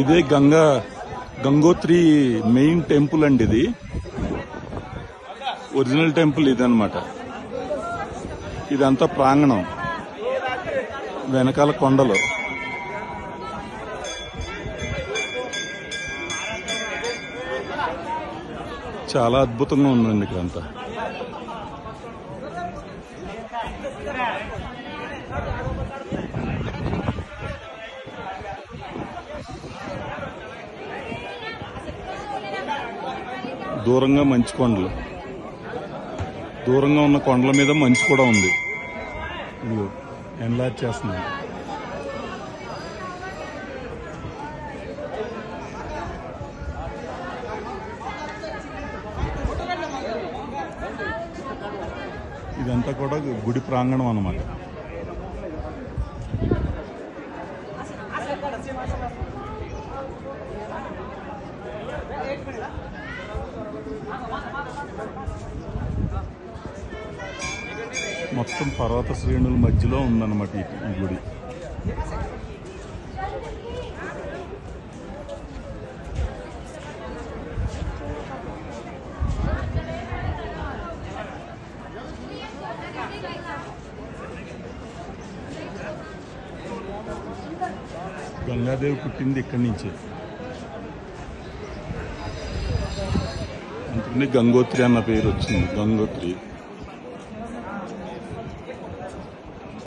ఇదే Ganga Gangotri main temple అండి ఇది. ఒరిజినల్ టెంపుల్ ఇదనమాట ఇదంతా ప్రాంగణం. వెనకాల కొండలు. చాలా అద్భుతంగా ఉందండి ఇక్కడంతా. దూరంగా మంచి కొండలు. దూరంగా ఉన్న కొండల మీద మంచి కూడా ఉంది. ఎన్లార్జ్ చేస్తున్నాను. ఇదంతా కూడా గుడి ప్రాంగణం అన్నమాట. మొత్తం పర్వత శ్రేణుల మధ్యలో ఉందన్నమాట ఈ గుడి. గంగాదేవి పుట్టింది ఇక్కడి నుంచే. అందుకని గంగోత్రి అన్న పేరు వచ్చింది గంగోత్రి.